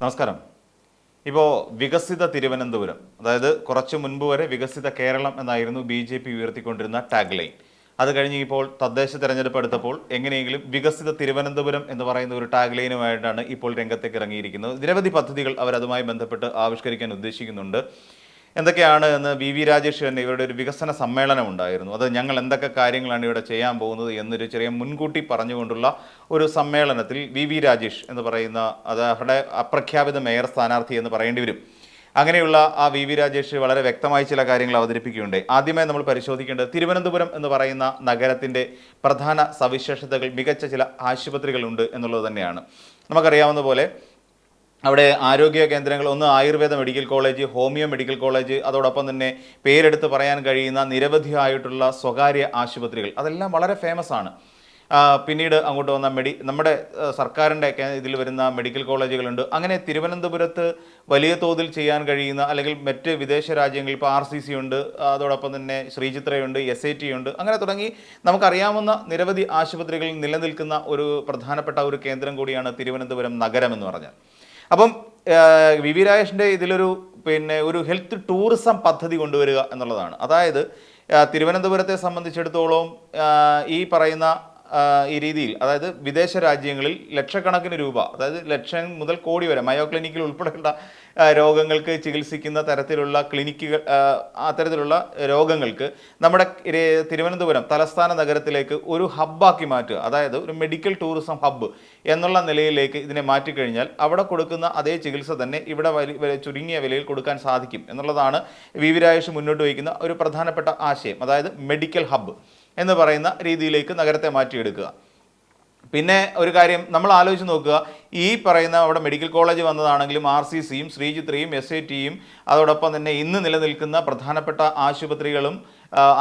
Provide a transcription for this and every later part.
നമസ്കാരം. ഇപ്പോൾ വികസിത തിരുവനന്തപുരം അതായത് കുറച്ച് മുൻപ് വരെ വികസിത കേരളം എന്നായിരുന്നു ബി ജെ പി ഉയർത്തിക്കൊണ്ടിരുന്ന ടാഗ് ലൈൻ അത് കഴിഞ്ഞ് ഇപ്പോൾ തദ്ദേശ തെരഞ്ഞെടുപ്പ് എടുത്തപ്പോൾ എങ്ങനെയെങ്കിലും വികസിത തിരുവനന്തപുരം എന്ന് പറയുന്ന ഒരു ടാഗ് ലൈനുമായിട്ടാണ് ഇപ്പോൾ രംഗത്തേക്ക് ഇറങ്ങിയിരിക്കുന്നത്. നിരവധി പദ്ധതികൾ അവർ അതുമായി ബന്ധപ്പെട്ട് ആവിഷ്കരിക്കാൻ ഉദ്ദേശിക്കുന്നുണ്ട്. എന്തൊക്കെയാണ് എന്ന് വി വി രാജേഷ് തന്നെ ഇവരുടെ ഒരു വികസന സമ്മേളനം ഉണ്ടായിരുന്നു. അത് ഞങ്ങൾ എന്തൊക്കെ കാര്യങ്ങളാണ് ഇവിടെ ചെയ്യാൻ പോകുന്നത് എന്നൊരു ചെറിയ മുൻകൂട്ടി പറഞ്ഞുകൊണ്ടുള്ള ഒരു സമ്മേളനത്തിൽ വി വി രാജേഷ് എന്ന് പറയുന്ന അത് അവരുടെ അപ്രഖ്യാപിത മേയർ സ്ഥാനാർത്ഥി എന്ന് പറയേണ്ടി വരും. അങ്ങനെയുള്ള ആ വി വി രാജേഷ് വളരെ വ്യക്തമായി ചില കാര്യങ്ങൾ അവതരിപ്പിക്കുകയുണ്ട് ആദ്യമായി നമ്മൾ പരിശോധിക്കേണ്ടത് തിരുവനന്തപുരം എന്ന് പറയുന്ന നഗരത്തിന്റെ പ്രധാന സവിശേഷതകൾ മികച്ച ചില ആശുപത്രികളുണ്ട് എന്നുള്ളത് തന്നെയാണ്. നമുക്കറിയാവുന്ന പോലെ അവിടെ ആരോഗ്യ കേന്ദ്രങ്ങൾ ഒന്ന് Ayurveda medical college homeo medical college അതോടൊപ്പം തന്നെ പേരെടുത്ത് പറയാൻ കഴിയുന്ന നിരവധിയായിട്ടുള്ള സ്വകാര്യ ആശുപത്രികൾ. അതെല്ലാം വളരെ ഫേമസ് ആണ്. പിന്നീട് അങ്ങോട്ട് വന്ന മെഡി നമ്മുടെ സർക്കാരിന്റെ ഇതിൽ വരുന്ന മെഡിക്കൽ കോളേജുകളുണ്ട്. അങ്ങനെ തിരുവനന്തപുരത്ത് വലിയ തോതിൽ ചെയ്യാൻ കഴിയുന്ന അല്ലെങ്കിൽ മറ്റ് വിദേശ രാജ്യങ്ങളിൽ ഇപ്പോൾ ആർ സി സി ഉണ്ട് അതോടൊപ്പം തന്നെ ശ്രീചിത്രയുണ്ട് എസ് ഐ ടി ഉണ്ട് അങ്ങനെ തുടങ്ങി നമുക്കറിയാവുന്ന നിരവധി ആശുപത്രികളിൽ നിലനിൽക്കുന്ന ഒരു പ്രധാനപ്പെട്ട ഒരു കേന്ദ്രം കൂടിയാണ് തിരുവനന്തപുരം നഗരം എന്ന് പറഞ്ഞാൽ. അപ്പം വി വി രാജേഷിന്റെ ഇതിലൊരു പിന്നെ ഒരു ഹെൽത്ത് ടൂറിസം പദ്ധതി കൊണ്ടുവരിക എന്നുള്ളതാണ്. അതായത് തിരുവനന്തപുരത്തെ സംബന്ധിച്ചിടത്തോളം ഈ പറയുന്ന ഈ രീതിയിൽ അതായത് വിദേശ രാജ്യങ്ങളിൽ ലക്ഷക്കണക്കിന് രൂപ അതായത് ലക്ഷം മുതൽ കോടി വരെ മയോ ക്ലിനിക്കിൽ ഉൾപ്പെടെയുള്ള രോഗങ്ങൾക്ക് ചികിത്സിക്കുന്ന തരത്തിലുള്ള ക്ലിനിക്കുകൾ അത്തരത്തിലുള്ള രോഗങ്ങൾക്ക് നമ്മുടെ തിരുവനന്തപുരം തലസ്ഥാന നഗരത്തിലേക്ക് ഒരു ഹബ്ബാക്കി മാറ്റുക അതായത് ഒരു മെഡിക്കൽ ടൂറിസം ഹബ്ബ് എന്നുള്ള നിലയിലേക്ക് ഇതിനെ മാറ്റിക്കഴിഞ്ഞാൽ അവിടെ കൊടുക്കുന്ന അതേ ചികിത്സ തന്നെ ഇവിടെ ചുരുങ്ങിയ വിലയിൽ കൊടുക്കാൻ സാധിക്കും എന്നുള്ളതാണ് വി വി രാജേഷ് മുന്നോട്ട് വയ്ക്കുന്ന ഒരു പ്രധാനപ്പെട്ട ആശയം അതായത് മെഡിക്കൽ ഹബ്ബ് എന്ന് പറയുന്ന രീതിയിലേക്ക് നഗരത്തെ മാറ്റിയെടുക്കുക. പിന്നെ ഒരു കാര്യം നമ്മൾ ആലോചിച്ച് നോക്കുക ഈ പറയുന്ന അവിടെ മെഡിക്കൽ കോളേജ് വന്നതാണെങ്കിലും ആർ സി സിയും ശ്രീചിത്രയും എസ് ഐ ടിയും അതോടൊപ്പം തന്നെ ഇന്ന് നിലനിൽക്കുന്ന പ്രധാനപ്പെട്ട ആശുപത്രികളും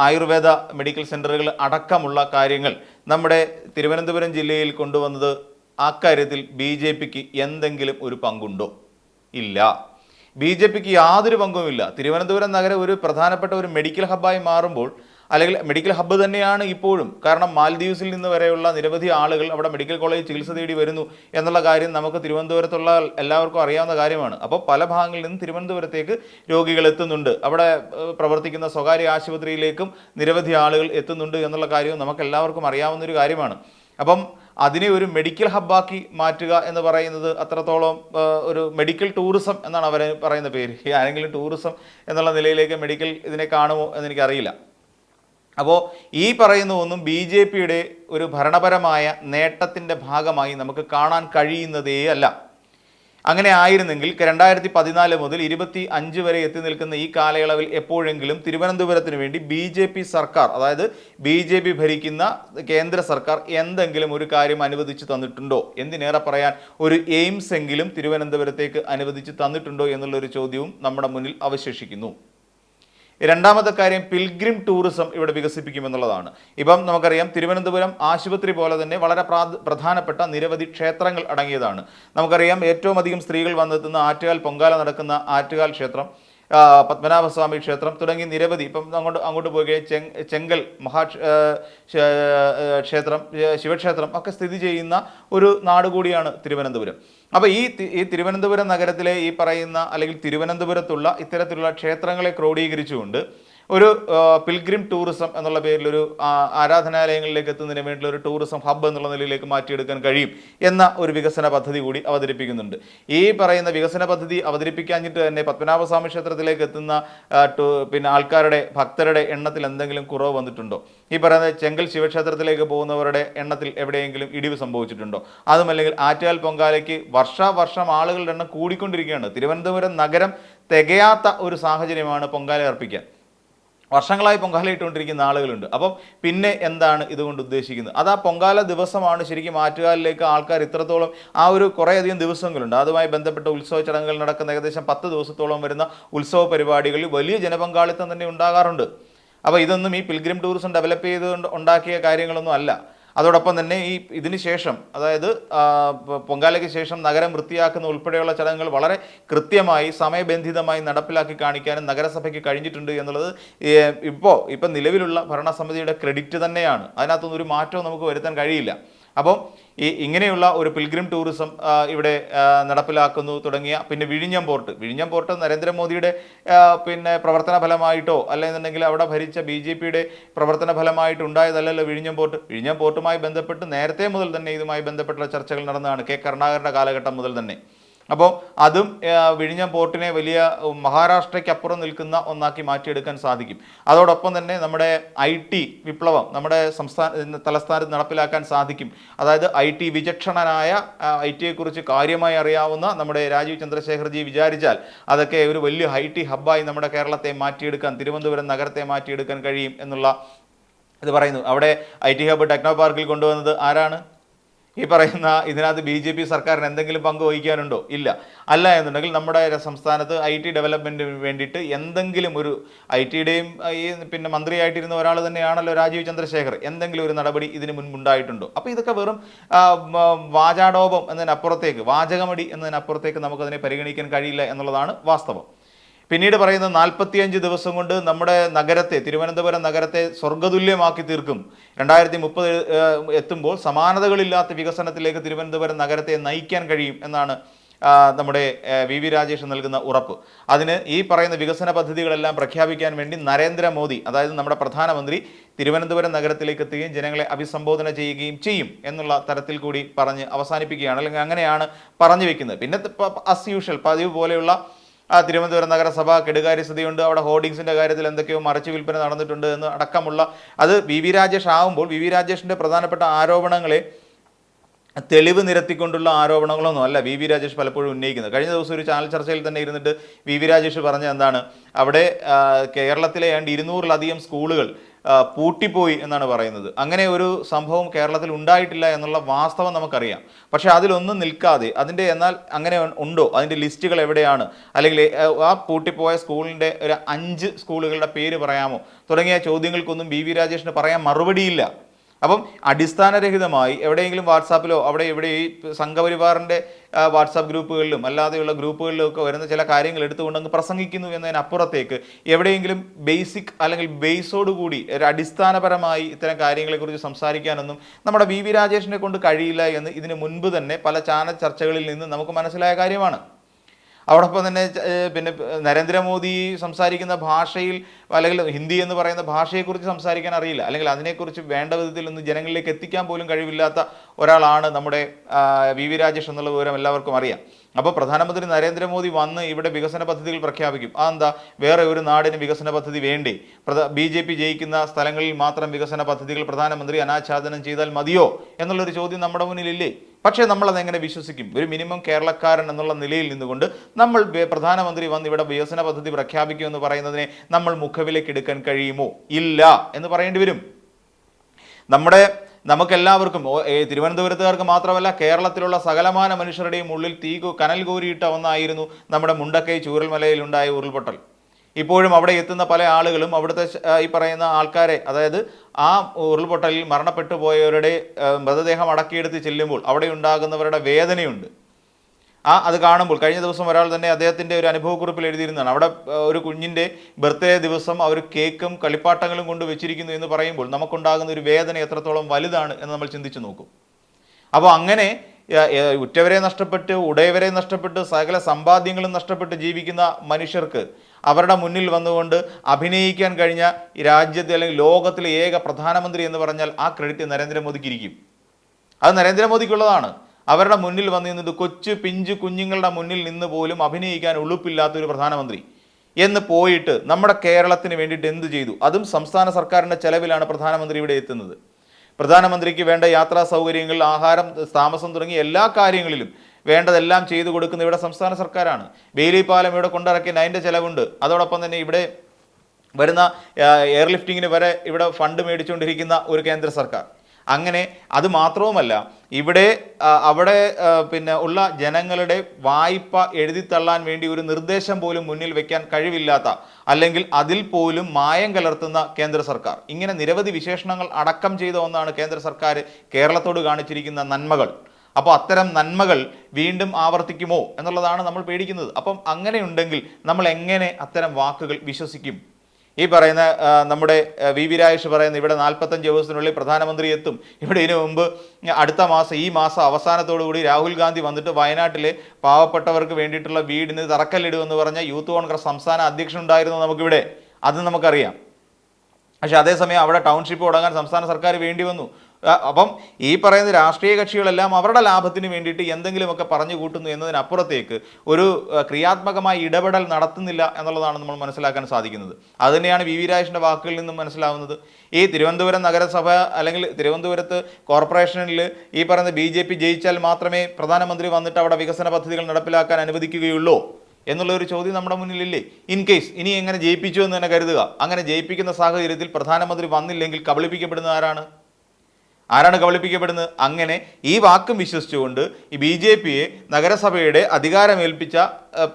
ആയുർവേദ മെഡിക്കൽ സെന്ററുകൾ അടക്കമുള്ള കാര്യങ്ങൾ നമ്മുടെ തിരുവനന്തപുരം ജില്ലയിൽ കൊണ്ടുവന്നത് അക്കാര്യത്തിൽ ബി ജെ പിക്ക് എന്തെങ്കിലും ഒരു പങ്കുണ്ടോ? ഇല്ല. ബി ജെ പിക്ക് യാതൊരു പങ്കുമില്ല. തിരുവനന്തപുരം നഗരം ഒരു പ്രധാനപ്പെട്ട ഒരു മെഡിക്കൽ ഹബ്ബായി മാറുമ്പോൾ അല്ലെങ്കിൽ മെഡിക്കൽ ഹബ്ബ് തന്നെയാണ് ഇപ്പോഴും. കാരണം മാൽദീവ്സിൽ നിന്ന് വരെയുള്ള നിരവധി ആളുകൾ അവിടെ മെഡിക്കൽ കോളേജ് ചികിത്സ തേടി വരുന്നു എന്നുള്ള കാര്യം നമുക്ക് തിരുവനന്തപുരത്തുള്ള എല്ലാവർക്കും അറിയാവുന്ന കാര്യമാണ്. അപ്പോൾ പല ഭാഗങ്ങളിൽ നിന്ന് തിരുവനന്തപുരത്തേക്ക് രോഗികൾ എത്തുന്നുണ്ട്. അവിടെ പ്രവർത്തിക്കുന്ന സ്വകാര്യ ആശുപത്രിയിലേക്കും നിരവധി ആളുകൾ എത്തുന്നുണ്ട് എന്നുള്ള കാര്യവും നമുക്ക് എല്ലാവർക്കും അറിയാവുന്ന ഒരു കാര്യമാണ്. അപ്പം അതിനെ ഒരു മെഡിക്കൽ ഹബ്ബാക്കി മാറ്റുക എന്ന് പറയുന്നത് അത്രത്തോളം ഒരു മെഡിക്കൽ ടൂറിസം എന്നാണ് അവർ പറയുന്ന പേര്. ആരെങ്കിലും ടൂറിസം എന്നുള്ള നിലയിലേക്ക് മെഡിക്കൽ ഇതിനെ കാണുമോ എന്ന് എനിക്കറിയില്ല. അപ്പോൾ ഈ പറയുന്ന ഒന്നും ബി ജെ പിയുടെ ഒരു ഭരണപരമായ നേട്ടത്തിന്റെ ഭാഗമായി നമുക്ക് കാണാൻ കഴിയുന്നതേ അല്ല. അങ്ങനെ ആയിരുന്നെങ്കിൽ രണ്ടായിരത്തി പതിനാല് മുതൽ ഇരുപത്തി അഞ്ച് വരെ എത്തി നിൽക്കുന്ന ഈ കാലയളവിൽ എപ്പോഴെങ്കിലും തിരുവനന്തപുരത്തിന് വേണ്ടി ബി ജെ പി സർക്കാർ അതായത് ബി ജെ പി ഭരിക്കുന്ന കേന്ദ്ര സർക്കാർ എന്തെങ്കിലും ഒരു കാര്യം അനുവദിച്ച് തന്നിട്ടുണ്ടോ? എന്തിനേറെ പറയാൻ ഒരു എയിംസ് എങ്കിലും തിരുവനന്തപുരത്തേക്ക് അനുവദിച്ച് തന്നിട്ടുണ്ടോ എന്നുള്ളൊരു ചോദ്യവും നമ്മുടെ മുന്നിൽ അവശേഷിക്കുന്നു. രണ്ടാമത്തെ കാര്യം പിൽഗ്രിം ടൂറിസം ഇവിടെ വികസിപ്പിക്കുമെന്നുള്ളതാണ്. ഇപ്പം നമുക്കറിയാം തിരുവനന്തപുരം ആശുപത്രി പോലെ തന്നെ വളരെ പ്രധാനപ്പെട്ട നിരവധി ക്ഷേത്രങ്ങൾ അടങ്ങിയതാണ്. നമുക്കറിയാം ഏറ്റവും അധികം സ്ത്രീകൾ വന്നെത്തുന്ന ആറ്റുകാൽ പൊങ്കാല നടക്കുന്ന ആറ്റുകാൽ ക്ഷേത്രം പത്മനാഭസ്വാമി ക്ഷേത്രം തുടങ്ങി നിരവധി ഇപ്പം അങ്ങോട്ട് അങ്ങോട്ട് പോയി ചെങ് ചെങ്കൽ മഹാ ക്ഷേത്രം ശിവക്ഷേത്രം ഒക്കെ സ്ഥിതി ചെയ്യുന്ന ഒരു നാട് കൂടിയാണ് തിരുവനന്തപുരം. അപ്പോൾ ഈ ഈ തിരുവനന്തപുരം നഗരത്തിലെ ഈ പറയുന്ന അല്ലെങ്കിൽ തിരുവനന്തപുരത്തുള്ള ഇത്തരത്തിലുള്ള ക്ഷേത്രങ്ങളെ ക്രോഡീകരിച്ചുകൊണ്ട് ഒരു പിൽഗ്രിം ടൂറിസം എന്നുള്ള പേരിൽ ഒരു ആരാധനാലയങ്ങളിലേക്ക് എത്തുന്നതിന് വേണ്ടിയുള്ള ഒരു ടൂറിസം ഹബ്ബ് എന്നുള്ള നിലയിലേക്ക് മാറ്റിയെടുക്കാൻ കഴിയും എന്ന ഒരു വികസന പദ്ധതി കൂടി അവതരിപ്പിക്കുന്നുണ്ട്. ഈ പറയുന്ന വികസന പദ്ധതി അവതരിപ്പിക്കാഞ്ഞിട്ട് തന്നെ പത്മനാഭസ്വാമി ക്ഷേത്രത്തിലേക്ക് എത്തുന്ന പിന്നെ ആൾക്കാരുടെ ഭക്തരുടെ എണ്ണത്തിൽ എന്തെങ്കിലും കുറവ് വന്നിട്ടുണ്ടോ? ഈ പറയുന്ന ചെങ്കൽ ശിവക്ഷേത്രത്തിലേക്ക് പോകുന്നവരുടെ എണ്ണത്തിൽ എവിടെയെങ്കിലും ഇടിവ് സംഭവിച്ചിട്ടുണ്ടോ? അതുമല്ലെങ്കിൽ ആറ്റുകാൽ പൊങ്കാലയ്ക്ക് വർഷാവർഷം ആളുകളുടെ എണ്ണം കൂടിക്കൊണ്ടിരിക്കുകയാണ്. തിരുവനന്തപുരം നഗരം തികയാത്ത ഒരു സാഹചര്യമാണ് പൊങ്കാല അർപ്പിക്കാൻ. വർഷങ്ങളായി പൊങ്കാലയിട്ടുകൊണ്ടിരിക്കുന്ന ആളുകളുണ്ട്. അപ്പം പിന്നെ എന്താണ് ഇതുകൊണ്ട് ഉദ്ദേശിക്കുന്നത്? അത് ആ പൊങ്കാല ദിവസമാണ് ശരിക്കും ആറ്റുകാലിലേക്ക് ആൾക്കാർ ഇത്രത്തോളം ആ ഒരു കുറേയധികം ദിവസങ്ങളുണ്ട്. അതുമായി ബന്ധപ്പെട്ട ഉത്സവ ചടങ്ങുകൾ നടക്കുന്ന ഏകദേശം പത്ത് ദിവസത്തോളം വരുന്ന ഉത്സവ പരിപാടികളിൽ വലിയ ജനപങ്കാളിത്തം തന്നെ ഉണ്ടാകാറുണ്ട്. അപ്പോൾ ഇതൊന്നും ഈ പിൽഗ്രിം ടൂറിസം ഡെവലപ്പ് ചെയ്തുകൊണ്ട് ഉണ്ടാക്കിയ കാര്യങ്ങളൊന്നും അല്ല. അതോടൊപ്പം തന്നെ ഈ ഇതിന് ശേഷം അതായത് പൊങ്കാലയ്ക്ക് ശേഷം നഗരം വൃത്തിയാക്കുന്ന ഉൾപ്പെടെയുള്ള ചടങ്ങുകൾ വളരെ കൃത്യമായി സമയബന്ധിതമായി നടപ്പിലാക്കി കാണിക്കാനും നഗരസഭയ്ക്ക് കഴിഞ്ഞിട്ടുണ്ട് എന്നുള്ളത് ഇപ്പോൾ ഇപ്പം നിലവിലുള്ള ഭരണസമിതിയുടെ ക്രെഡിറ്റ് തന്നെയാണ്. അതിനകത്തൊന്നും ഒരു മാറ്റവും നമുക്ക് വരുത്താൻ കഴിയില്ല. അപ്പം ഈ ഇങ്ങനെയുള്ള ഒരു പിൽഗ്രിം ടൂറിസം ഇവിടെ നടപ്പിലാക്കുന്നു തുടങ്ങിയ പിന്നെ വിഴിഞ്ഞം പോർട്ട്. വിഴിഞ്ഞം പോർട്ട് നരേന്ദ്രമോദിയുടെ പിന്നെ പ്രവർത്തന ഫലമായിട്ടോ അല്ലെന്നുണ്ടെങ്കിൽ അവിടെ ഭരിച്ച ബി ജെ പിയുടെ പ്രവർത്തന ഫലമായിട്ട് ഉണ്ടായതല്ലല്ലോ വിഴിഞ്ഞം പോർട്ട്. വിഴിഞ്ഞം പോർട്ടുമായി ബന്ധപ്പെട്ട് നേരത്തെ മുതൽ തന്നെ ഇതുമായി ബന്ധപ്പെട്ടുള്ള ചർച്ചകൾ നടന്നതാണ് കെ കരുണാകരന്റെ കാലഘട്ടം മുതൽ തന്നെ. അപ്പോൾ അതും വിഴിഞ്ഞം പോർട്ടിനെ വലിയ മഹാരാഷ്ട്രയ്ക്കപ്പുറം നിൽക്കുന്ന ഒന്നാക്കി മാറ്റിയെടുക്കാൻ സാധിക്കും. അതോടൊപ്പം തന്നെ നമ്മുടെ ഐ ടി വിപ്ലവം നമ്മുടെ സംസ്ഥാന തലസ്ഥാനത്ത് നടപ്പിലാക്കാൻ സാധിക്കും. അതായത് ഐ ടി വിചക്ഷണനായ ഐ ടിയെക്കുറിച്ച് കാര്യമായി അറിയാവുന്ന നമ്മുടെ രാജീവ് ചന്ദ്രശേഖർജി വിചാരിച്ചാൽ അതൊക്കെ ഒരു വലിയ ഐ ടി ഹബ്ബായി നമ്മുടെ കേരളത്തെ മാറ്റിയെടുക്കാൻ തിരുവനന്തപുരം നഗരത്തെ മാറ്റിയെടുക്കാൻ കഴിയും എന്നുള്ള ഇത് പറയുന്നു. അവിടെ ഐ ടി ഹബ്ബ് ടെക്നോ പാർക്കിൽ കൊണ്ടുവന്നത് ആരാണ്? ഈ പറയുന്ന ഇതിനകത്ത് ബി ജെ പി സർക്കാരിന് എന്തെങ്കിലും പങ്ക് വഹിക്കാനുണ്ടോ? ഇല്ല. അല്ല എന്നുണ്ടെങ്കിൽ നമ്മുടെ സംസ്ഥാനത്ത് ഐ ടി ഡെവലപ്മെന്റിന് വേണ്ടിയിട്ട് എന്തെങ്കിലും ഒരു ഐ ടിയുടെയും ഈ പിന്നെ മന്ത്രിയായിട്ടിരുന്ന ഒരാൾ തന്നെയാണല്ലോ രാജീവ് ചന്ദ്രശേഖർ. എന്തെങ്കിലും ഒരു നടപടി ഇതിന് മുൻപുണ്ടായിട്ടുണ്ടോ? അപ്പോൾ ഇതൊക്കെ വെറും വാചാടോപം എന്നതിനപ്പുറത്തേക്ക് വാചകമടി എന്നതിനപ്പുറത്തേക്ക് നമുക്കതിനെ പരിഗണിക്കാൻ കഴിയില്ല എന്നുള്ളതാണ് വാസ്തവം. പിന്നീട് പറയുന്ന നാൽപ്പത്തിയഞ്ച് ദിവസം കൊണ്ട് നമ്മുടെ നഗരത്തെ തിരുവനന്തപുരം നഗരത്തെ സ്വർഗതുല്യമാക്കി തീർക്കും. രണ്ടായിരത്തി മുപ്പത് എത്തുമ്പോൾ സമാനതകളില്ലാത്ത വികസനത്തിലേക്ക് തിരുവനന്തപുരം നഗരത്തെ നയിക്കാൻ കഴിയും എന്നാണ് നമ്മുടെ വി. വി. രാജേഷ് നൽകുന്ന ഉറപ്പ്. അതിന് ഈ പറയുന്ന വികസന പദ്ധതികളെല്ലാം പ്രഖ്യാപിക്കാൻ വേണ്ടി നരേന്ദ്രമോദി അതായത് നമ്മുടെ പ്രധാനമന്ത്രി തിരുവനന്തപുരം നഗരത്തിലേക്ക് എത്തുകയും ജനങ്ങളെ അഭിസംബോധന ചെയ്യുകയും ചെയ്യും എന്നുള്ള തരത്തിൽ കൂടി പറഞ്ഞ് അവസാനിപ്പിക്കുകയാണ്. അല്ലെങ്കിൽ അങ്ങനെയാണ് പറഞ്ഞു വെക്കുന്നത്. പിന്നെ അസ് യൂഷ്വൽ പതിവ് പോലെയുള്ള ആ തിരുവനന്തപുരം നഗരസഭ കെടുകാര്യസ്ഥതയുണ്ട് അവിടെ ഹോർഡിങ്സിന്റെ കാര്യത്തിൽ എന്തൊക്കെയോ മറച്ചു വിൽപ്പന നടന്നിട്ടുണ്ട് എന്ന് അടക്കമുള്ള അത് വി വി രാജേഷ് ആവുമ്പോൾ വി വി രാജേഷിന്റെ പ്രധാനപ്പെട്ട ആരോപണങ്ങളെ തെളിവ് നിരത്തിക്കൊണ്ടുള്ള ആരോപണങ്ങളൊന്നും അല്ല വി വി രാജേഷ് പലപ്പോഴും ഉന്നയിക്കുന്നത്. കഴിഞ്ഞ ദിവസം ഒരു ചാനൽ ചർച്ചയിൽ തന്നെ ഇരുന്നിട്ട് വി വി രാജേഷ് പറഞ്ഞ എന്താണ് അവിടെ കേരളത്തിലെ ഏണ്ട് ഇരുന്നൂറിലധികം സ്കൂളുകൾ പൂട്ടിപ്പോയി എന്നാണ് പറയുന്നത്. അങ്ങനെ ഒരു സംഭവം കേരളത്തിൽ ഉണ്ടായിട്ടില്ല എന്നുള്ള വാസ്തവം നമുക്കറിയാം. പക്ഷേ അതിലൊന്നും നിൽക്കാതെ അതിന്റെ എന്നാൽ അങ്ങനെ ഉണ്ടോ? അതിന്റെ ലിസ്റ്റുകൾ എവിടെയാണ്? അല്ലെങ്കിൽ ആ, പൂട്ടിപ്പോയ സ്കൂളിന്റെ ഒരു അഞ്ച് സ്കൂളുകളുടെ പേര് പറയാമോ? തുടങ്ങിയ ചോദ്യങ്ങൾക്കൊന്നും ബി വി രാജേഷിന് പറയാൻ മറുപടിയില്ല. അപ്പം അടിസ്ഥാനരഹിതമായി എവിടെയെങ്കിലും വാട്സാപ്പിലോ അവിടെ ഇവിടെ ഈ സംഘപരിവാറിന്റെ വാട്സാപ്പ് ഗ്രൂപ്പുകളിലും അല്ലാതെയുള്ള ഗ്രൂപ്പുകളിലും ഒക്കെ വരുന്ന ചില കാര്യങ്ങൾ എടുത്തുകൊണ്ട് അങ്ങ് പ്രസംഗിക്കുന്നു എന്നതിനപ്പുറത്തേക്ക് എവിടെയെങ്കിലും ബേസിക് അല്ലെങ്കിൽ ബേസോട് കൂടി ഒരു അടിസ്ഥാനപരമായി ഇത്തരം കാര്യങ്ങളെക്കുറിച്ച് സംസാരിക്കാനൊന്നും നമ്മുടെ വി വി രാജേഷിനെ കൊണ്ട് കഴിയില്ല എന്ന് ഇതിന് മുൻപ് തന്നെ പല ചാനൽ ചർച്ചകളിൽ നിന്ന് നമുക്ക് മനസ്സിലായ കാര്യമാണ്. അതോടൊപ്പം തന്നെ പിന്നെ നരേന്ദ്രമോദി സംസാരിക്കുന്ന ഭാഷയിൽ അല്ലെങ്കിൽ ഹിന്ദി എന്ന് പറയുന്ന ഭാഷയെക്കുറിച്ച് സംസാരിക്കാൻ അറിയില്ല. അല്ലെങ്കിൽ അതിനെക്കുറിച്ച് വേണ്ട വിധത്തിൽ ഒന്ന് ജനങ്ങളിലേക്ക് എത്തിക്കാൻ പോലും കഴിവില്ലാത്ത ഒരാളാണ് നമ്മുടെ വി വി രാജേഷ് എന്നുള്ള വിവരം എല്ലാവർക്കും അറിയാം. അപ്പോൾ പ്രധാനമന്ത്രി നരേന്ദ്രമോദി വന്ന് ഇവിടെ വികസന പദ്ധതികൾ പ്രഖ്യാപിക്കും. അതെന്താ വേറെ ഒരു നാടിന് വികസന പദ്ധതി വേണ്ടേ? ബി ജെ പി ജയിക്കുന്ന സ്ഥലങ്ങളിൽ മാത്രം വികസന പദ്ധതികൾ പ്രധാനമന്ത്രി അനാച്ഛാദനം ചെയ്താൽ മതിയോ എന്നുള്ളൊരു ചോദ്യം നമ്മുടെ മുന്നിലില്ലേ? പക്ഷേ നമ്മൾ എങ്ങനെ വിശ്വസിക്കും? ഒരു മിനിമം കേരളക്കാരൻ എന്നുള്ള നിലയിൽ നിന്നുകൊണ്ട് നമ്മൾ പ്രധാനമന്ത്രി വന്ന് ഇവിടെ വികസന പദ്ധതി പ്രഖ്യാപിക്കും എന്ന് പറയുന്നതിനെ നമ്മൾ മുഖവിലേക്ക് എടുക്കാൻ കഴിയുമോ? ഇല്ല എന്ന് പറയേണ്ടി വരും. നമ്മുടെ നമുക്കെല്ലാവർക്കും തിരുവനന്തപുരത്തുകാർക്ക് മാത്രമല്ല കേരളത്തിലുള്ള സകലമാന മനുഷ്യരുടെയും ഉള്ളിൽ തീ കനൽ കോരിയിട്ട ഒന്നായിരുന്നു നമ്മുടെ മുണ്ടക്കൈ ചൂരൽമലയിൽ ഉണ്ടായ ഉരുൾപൊട്ടൽ. ഇപ്പോഴും അവിടെ എത്തുന്ന പല ആളുകളും അവിടുത്തെ ഈ പറയുന്ന ആൾക്കാരെ അതായത് ആ ഉരുൾപൊട്ടലിൽ മരണപ്പെട്ടു പോയവരുടെ മൃതദേഹം അടക്കിയെടുത്ത് ചെല്ലുമ്പോൾ അവിടെ ഉണ്ടാകുന്നവരുടെ വേദനയുണ്ട്. ആ അത് കാണുമ്പോൾ കഴിഞ്ഞ ദിവസം ഒരാൾ തന്നെ അദ്ദേഹത്തിന്റെ ഒരു അനുഭവക്കുറിപ്പിൽ എഴുതിയിരുന്നതാണ്. അവിടെ ഒരു കുഞ്ഞിന്റെ ബർത്ത്ഡേ ദിവസം അവർ കേക്കും കളിപ്പാട്ടങ്ങളും കൊണ്ട് വെച്ചിരിക്കുന്നു എന്ന് പറയുമ്പോൾ നമുക്കുണ്ടാകുന്ന ഒരു വേദന എത്രത്തോളം വലുതാണ് എന്ന് നമ്മൾ ചിന്തിച്ചു നോക്കും. അപ്പോൾ അങ്ങനെ ഉറ്റവരെ നഷ്ടപ്പെട്ട് ഉടയവരെ നഷ്ടപ്പെട്ട് സകല സമ്പാദ്യങ്ങളും നഷ്ടപ്പെട്ട് ജീവിക്കുന്ന മനുഷ്യർക്ക് അവരുടെ മുന്നിൽ വന്നുകൊണ്ട് അഭിനയിക്കാൻ കഴിഞ്ഞ രാജ്യത്തെ അല്ലെങ്കിൽ ലോകത്തിലെ ഏക പ്രധാനമന്ത്രി എന്ന് പറഞ്ഞാൽ ആ ക്രെഡിറ്റ് നരേന്ദ്രമോദിക്ക് ഇരിക്കും. അത് നരേന്ദ്രമോദിക്കുള്ളതാണ്. അവരുടെ മുന്നിൽ വന്ന് നിന്നത് കൊച്ചു പിഞ്ചു കുഞ്ഞുങ്ങളുടെ മുന്നിൽ നിന്ന് പോലും അഭിനയിക്കാൻ ഉളുപ്പില്ലാത്ത ഒരു പ്രധാനമന്ത്രി. എന്ന് പോയിട്ട് നമ്മുടെ കേരളത്തിന് വേണ്ടിയിട്ട് എന്ത് ചെയ്തു? അതും സംസ്ഥാന സർക്കാരിന്റെ ചെലവിലാണ് പ്രധാനമന്ത്രി ഇവിടെ എത്തുന്നത്. പ്രധാനമന്ത്രിക്ക് വേണ്ട യാത്രാ സൗകര്യങ്ങൾ ആഹാരം താമസം തുടങ്ങിയ എല്ലാ കാര്യങ്ങളിലും വേണ്ടതെല്ലാം ചെയ്തു കൊടുക്കുന്ന ഇവിടെ സംസ്ഥാന സർക്കാരാണ്. പാലം ഇവിടെ കൊണ്ടിറക്കിയ അതിന്റെ ചിലവുണ്ട്. അതോടൊപ്പം തന്നെ ഇവിടെ വരുന്ന എയർലിഫ്റ്റിങ്ങിന് വരെ ഇവിടെ ഫണ്ട് മേടിച്ചുകൊണ്ടിരിക്കുന്ന ഒരു കേന്ദ്ര സർക്കാർ. അങ്ങനെ അത് മാത്രവുമല്ല ഇവിടെ അവിടെ പിന്നെ ഉള്ള ജനങ്ങളുടെ വായ്പ എഴുതിത്തള്ളാൻ വേണ്ടി ഒരു നിർദ്ദേശം പോലും മുന്നിൽ വെക്കാൻ കഴിവില്ലാത്ത അല്ലെങ്കിൽ അതിൽ പോലും മായം കലർത്തുന്ന കേന്ദ്ര സർക്കാർ. ഇങ്ങനെ നിരവധി വിശേഷണങ്ങൾ അടക്കം ചെയ്ത ഒന്നാണ് കേന്ദ്ര സർക്കാർ കേരളത്തോട് കാണിച്ചിരിക്കുന്ന നന്മകൾ. അപ്പോൾ അത്തരം നന്മകൾ വീണ്ടും ആവർത്തിക്കുമോ എന്നുള്ളതാണ് നമ്മൾ പേടിക്കുന്നത്. അപ്പം അങ്ങനെയുണ്ടെങ്കിൽ നമ്മൾ എങ്ങനെ അത്തരം വാക്കുകൾ വിശ്വസിക്കും? ഈ പറയുന്ന നമ്മുടെ വി. വി. രാജേഷ് പറയുന്ന ഇവിടെ നാൽപ്പത്തഞ്ച് ദിവസത്തിനുള്ളിൽ പ്രധാനമന്ത്രി എത്തും. ഇവിടെ ഇതിനു മുമ്പ് അടുത്ത മാസം ഈ മാസം അവസാനത്തോടു കൂടി രാഹുൽ ഗാന്ധി വന്നിട്ട് വയനാട്ടിലെ പാവപ്പെട്ടവർക്ക് വേണ്ടിയിട്ടുള്ള വീടിന് തറക്കല്ലിടുമെന്ന് പറഞ്ഞ യൂത്ത് കോൺഗ്രസ് സംസ്ഥാന അധ്യക്ഷൻ ഉണ്ടായിരുന്നു നമുക്കിവിടെ. അത് നമുക്കറിയാം. പക്ഷേ അതേസമയം അവിടെ ടൗൺഷിപ്പ് തുടങ്ങാൻ സംസ്ഥാന സർക്കാർ വേണ്ടി വന്നു. അപ്പം ഈ പറയുന്ന രാഷ്ട്രീയ കക്ഷികളെല്ലാം അവരുടെ ലാഭത്തിന് വേണ്ടിയിട്ട് എന്തെങ്കിലുമൊക്കെ പറഞ്ഞു കൂട്ടുന്നു എന്നതിനപ്പുറത്തേക്ക് ഒരു ക്രിയാത്മകമായ ഇടപെടൽ നടത്തുന്നില്ല എന്നുള്ളതാണ് നമ്മൾ മനസ്സിലാക്കാൻ സാധിക്കുന്നത്. അതുതന്നെയാണ് വി വി രാജേഷിന്റെ വാക്കുകളിൽ നിന്നും മനസ്സിലാവുന്നത്. ഈ തിരുവനന്തപുരം നഗരസഭ അല്ലെങ്കിൽ തിരുവനന്തപുരത്ത് കോർപ്പറേഷനിൽ ഈ പറയുന്ന ബി ജെ പി ജയിച്ചാൽ മാത്രമേ പ്രധാനമന്ത്രി വന്നിട്ട് അവിടെ വികസന പദ്ധതികൾ നടപ്പിലാക്കാൻ അനുവദിക്കുകയുള്ളൂ എന്നുള്ള ഒരു ചോദ്യം നമ്മുടെ മുന്നിലില്ലേ? ഇൻ കേസ് ഇനി എങ്ങനെ ജയിപ്പിച്ചു എന്ന് തന്നെ കരുതുക. അങ്ങനെ ജയിപ്പിക്കുന്ന സാഹചര്യത്തിൽ പ്രധാനമന്ത്രി വന്നില്ലെങ്കിൽ കബളിപ്പിക്കപ്പെടുന്ന ആരാണ്? ആരാണ് കബളിപ്പിക്കപ്പെടുന്നത്? അങ്ങനെ ഈ വാക്കും വിശ്വസിച്ചുകൊണ്ട് ഈ ബി ജെ പിയെ നഗരസഭയുടെ അധികാരമേൽപ്പിച്ച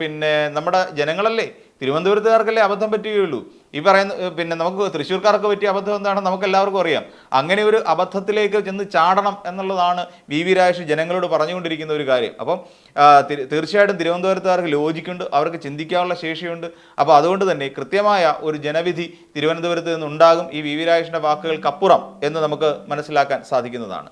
പിന്നെ നമ്മുടെ ജനങ്ങളല്ലേ? തിരുവനന്തപുരത്തുകാർക്കല്ലേ അബദ്ധം പറ്റുകയുള്ളൂ? ഈ പറയുന്ന പിന്നെ നമുക്ക് തൃശ്ശൂർക്കാർക്ക് പറ്റിയ അബദ്ധം എന്താണെന്ന് നമുക്ക് എല്ലാവർക്കും അറിയാം. അങ്ങനെ ഒരു അബദ്ധത്തിലേക്ക് ചെന്ന് ചാടണം എന്നുള്ളതാണ് വി. വി. രാജേഷ് ജനങ്ങളോട് പറഞ്ഞുകൊണ്ടിരിക്കുന്ന ഒരു കാര്യം. അപ്പം തീർച്ചയായിട്ടും തിരുവനന്തപുരത്തുകാർക്ക് ലോജിക്കുണ്ട് അവർക്ക് ചിന്തിക്കാനുള്ള ശേഷിയുണ്ട്. അപ്പോൾ അതുകൊണ്ട് തന്നെ കൃത്യമായ ഒരു ജനവിധി തിരുവനന്തപുരത്ത് നിന്നുണ്ടാകും ഈ വി. വി. രാജേഷിന്റെ വാക്കുകൾക്കപ്പുറം എന്ന് നമുക്ക് മനസ്സിലാക്കാൻ സാധിക്കുന്നതാണ്.